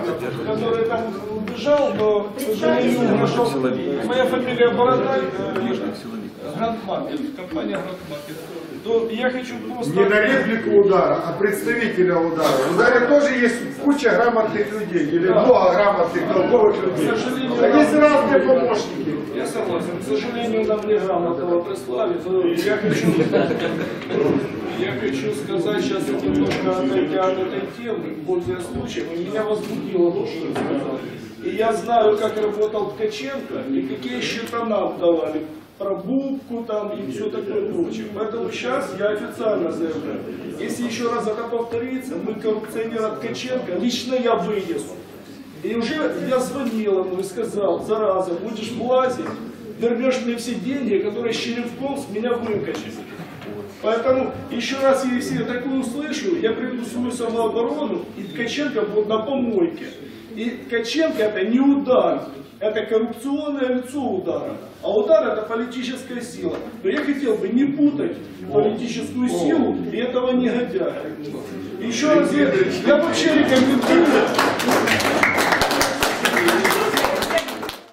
который там убежал, но, к сожалению, нашел. Моя фамилия Бородай, Грандмаркет, компания Грандмаркет. То я хочу просто... Не на реплику удара, а представителя удара. В ударе тоже есть куча грамотных людей, или много грамотных, толковых людей. А есть разные помощники. Я согласен. К сожалению, нам не грамотного прислали. но Я хочу, я хочу сказать сейчас немножко отойдя от этой темы, пользуясь случаем, меня возбудило то, что вы сказали. И я знаю, как работал Ткаченко, и какие счета нам давали про бубку там и все такое прочее. Поэтому сейчас я официально заявляю, если еще раз это повторится, мы коррупционера Ткаченко, лично я вынесу. И уже я звонил ему и сказал, зараза, будешь влазить, вернешь мне все деньги, которые с черевком с меня выкачали. Поэтому еще раз, если я такое услышу, я приду в свою самооборону, и Ткаченко будет на помойке. И Ткаченко это не удар, это коррупционное лицо удара. А удар это политическая сила. Но я хотел бы не путать политическую силу и этого негодяя. Еще раз, я вообще рекомендую